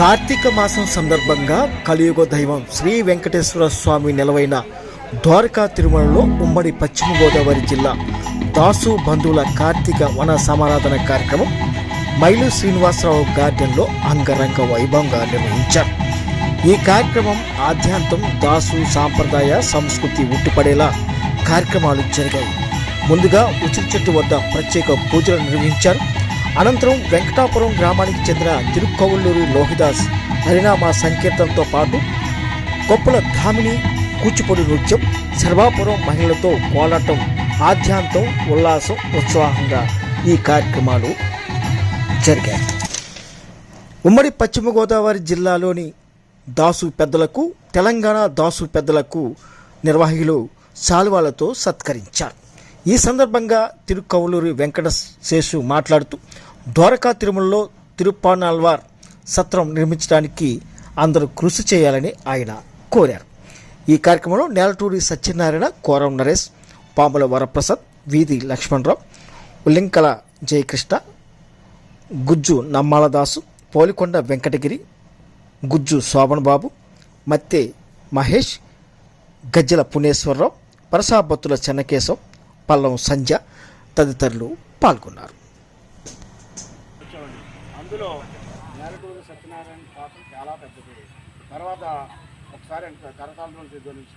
కార్తీక మాసం సందర్భంగా కలియుగ దైవం శ్రీ వెంకటేశ్వర స్వామి నెలవైన ద్వారకా తిరుమలలో ఉమ్మడి పశ్చిమ గోదావరి జిల్లా దాసు బంధువుల కార్తీక వన సమారాధన కార్యక్రమం మైలు శ్రీనివాసరావు గార్డెన్లో అంగరంగ వైభవంగా నిర్వహించారు. ఈ కార్యక్రమం ఆద్యాంతం దాసు సాంప్రదాయ సంస్కృతి ఉట్టిపడేలా కార్యక్రమాలు జరిగాయి. ముందుగా ఉచిత చెట్టు వద్ద ప్రత్యేక పూజలు నిర్వహించారు. అనంతరం వెంకటాపురం గ్రామానికి చెందిన తిరుక్కవల్లూరు లోహిదాస్ హరినామ సంకీర్తనతో పాటు కొప్పల ధామిని కూచిపూడి నృత్యం సర్వాపురం మహిళలతో కోలాటం ఆద్యాంతం ఉల్లాసం ఉత్సాహంగా ఈ కార్యక్రమాలు జరిగాయి. ఉమ్మడి పశ్చిమ గోదావరి జిల్లాలోని దాసు పెద్దలకు తెలంగాణ దాసు పెద్దలకు నిర్వాహకులు శాలువాలతో సత్కరించారు. ఈ సందర్భంగా తిరుక్కవలూరి వెంకట శేషు మాట్లాడుతూ ద్వారకా తిరుమలలో తిరుప్పానాల్వార్ సత్రం నిర్మించడానికి అందరూ కృషి చేయాలని ఆయన కోరారు. ఈ కార్యక్రమంలో నేలటూరి సత్యనారాయణ కోరం నరేష్ పాముల వరప్రసాద్ వీధి లక్ష్మణరావు ఉల్లింకల జయకృష్ణ గుజ్జు నమ్మాలదాసు పోలికొండ వెంకటగిరి గుజ్జు శోభన్ బాబు మత్తే మహేష్ గజ్జల పుణేశ్వరరావు పరసాభత్తుల చెన్నకేశవ్ పల్లం సంధ్య తదితరులు పాల్గొన్నారు. అందులో నేలటూరు సత్యనారాయణ పాత్ర చాలా పెద్దది. తర్వాత ఒకసారి కరతాల నుంచి. ధ్వనించి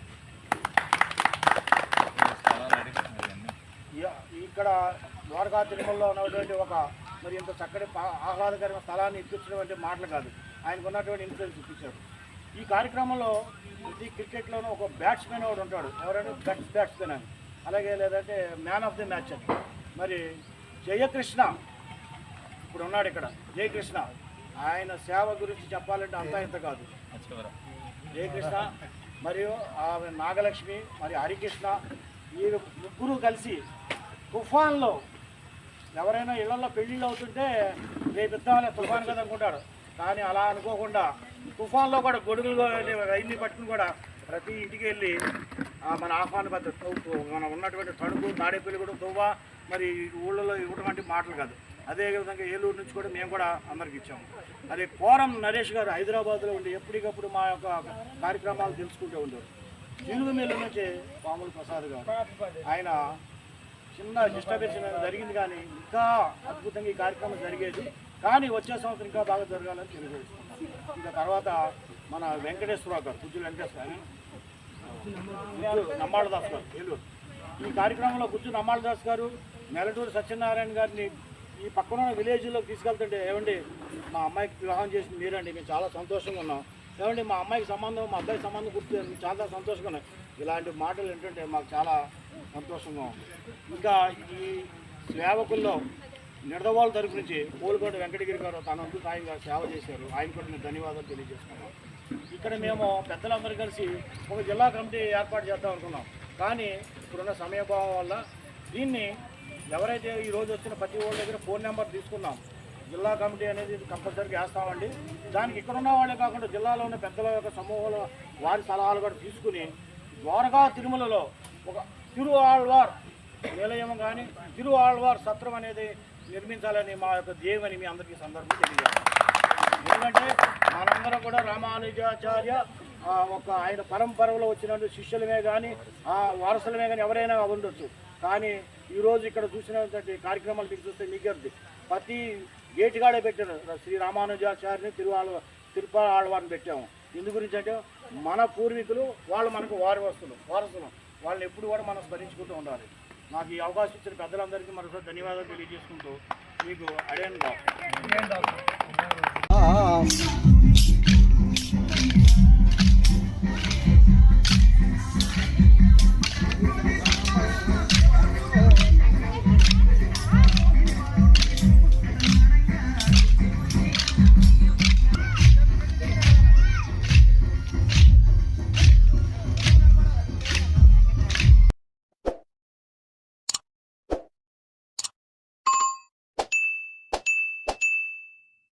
ఇక్కడ ద్వారకా తిరుమలలో ఉన్నటువంటి ఒక మరి ఇంత చక్కటి ఆహ్లాదకరమైన స్థలాన్ని ఇప్పించినటువంటి మాటలు కాదు. ఆయనకు ఉన్నటువంటి ఇన్ఫ్లుయెన్స్ ఇప్పించారు ఈ కార్యక్రమంలో ప్రతి క్రికెట్లోనూ ఒక బ్యాట్స్మెన్ ఒకడు ఉంటాడు. ఎవరైనా బెస్ట్ బ్యాట్స్మెన్ అని. అలాగే లేదంటే మ్యాన్ ఆఫ్ ది మ్యాచ్ అని. మరి జయకృష్ణ ఇప్పుడు ఉన్నాడు ఇక్కడ. జయకృష్ణ. ఆయన సేవ గురించి చెప్పాలంటే అంతా ఇంత కాదు. జయకృష్ణ మరియు ఆమె నాగలక్ష్మి మరియు హరికృష్ణ వీరు ముగ్గురు కలిసి తుఫాన్లో ఎవరైనా ఇళ్ళలో పెళ్ళిళ్ళు అవుతుంటే రేపు ఇద్దామని తుఫాన్ కదా అనుకుంటాడు. కానీ అలా అనుకోకుండా తుఫాన్లో కూడా గొడుగులు రైన్ని పట్టుకుని కూడా ప్రతి ఇంటికి వెళ్ళి మన ఆహ్వాన పద్ధతి మనం ఉన్నటువంటి తణుకు కూడా దువ్వ మరి ఈ ఇవ్వడం అంటే మాటలు కాదు. అదేవిధంగా ఏలూరు నుంచి కూడా మేము కూడా అందరికి ఇచ్చాము. అదే కోరం నరేష్ గారు హైదరాబాద్లో ఉండి ఎప్పటికప్పుడు మా యొక్క కార్యక్రమాలు తెలుసుకుంటూ ఉండేవారు. జీలుగుమేలు నుంచి పాముల ప్రసాద్ గారు ఆయన చిన్న డిస్టర్బెన్స్ జరిగింది కానీ ఇంకా అద్భుతంగా ఈ కార్యక్రమం జరిగేది. కానీ వచ్చే సంవత్సరం ఇంకా బాగా జరగాలని తెలియజేస్తున్నాం. ఇంకా తర్వాత మన వెంకటేశ్వరరావు గారు గుజ్జు వెంకటేశ్వర గుజ్జు నమ్మాళదాస్ గారు ఏలూరు. ఈ కార్యక్రమంలో గుజ్జు నమ్మాళదాస్ గారు నెలటూరు సత్యనారాయణ గారిని ఈ పక్కన ఉన్న విలేజ్లోకి తీసుకెళ్తుంటే ఏమండి మా అమ్మాయికి వివాహం చేసి మీరండి మేము చాలా సంతోషంగా ఉన్నాం. ఏమండి మా అమ్మాయికి సంబంధం మా అబ్బాయి సంబంధం గుర్తు మేము చాలా సంతోషంగా ఉన్నాయి ఇలాంటి మాటలు ఏంటంటే మాకు చాలా సంతోషంగా ఉంది. ఇంకా ఈ సేవకుల్లో నిడదవాళ్ళ తరపు నుంచి పోలుకోట వెంకటగిరి గారు తన వంతు సాయంగా సేవ చేశారు. ఆయన కూడా నేను ధన్యవాదాలు తెలియజేస్తున్నాను. ఇక్కడ మేము పెద్దలందరూ కలిసి ఒక జిల్లా కమిటీ ఏర్పాటు చేద్దాం అనుకున్నాం. కానీ ఇప్పుడున్న సమయభావం వల్ల దీన్ని ఎవరైతే ఈరోజు వచ్చిన ప్రతి వాళ్ళ దగ్గర ఫోన్ నెంబర్ తీసుకున్నాం జిల్లా కమిటీ అనేది కంపల్సరీగా వేస్తామండి. దానికి ఇక్కడ ఉన్న వాళ్ళే కాకుండా జిల్లాలో ఉన్న పెద్దల యొక్క సమూహాల వారి సలహాలు కూడా తీసుకుని ద్వారకా తిరుమలలో ఒక తిరు ఆళ్వార్ నిలయం కానీ తిరు ఆళ్వార్ సత్రం అనేది నిర్మించాలని మా యొక్క ధ్యేయమని మీ అందరికీ సందర్భం తెలియజేస్తాం ఎందుకంటే మనందరం కూడా రామానుజాచార్య ఒక ఆయన పరంపరలో వచ్చిన శిష్యులమే కానీ ఆ వారసులమే కానీ ఎవరైనా ఉండొచ్చు. కానీ ఈరోజు ఇక్కడ చూసినటువంటి కార్యక్రమాలు మీరు చూస్తే మీకేది ప్రతి గేటుగాడే పెట్టారు. శ్రీ రామానుజాచార్యని తిరువాళ్ళ తిరుపతి ఆళ్వారిని పెట్టాము. ఎందు గురించి అంటే మన పూర్వీకులు వాళ్ళు మనకు వారి వస్తులు వారసులు. వాళ్ళని ఎప్పుడు కూడా మనం స్మరించుకుంటూ ఉండాలి. నాకు ఈ అవకాశం ఇచ్చిన పెద్దలందరికీ మరొకసారి ధన్యవాదాలు తెలియజేసుకుంటూ మీకు అడేన్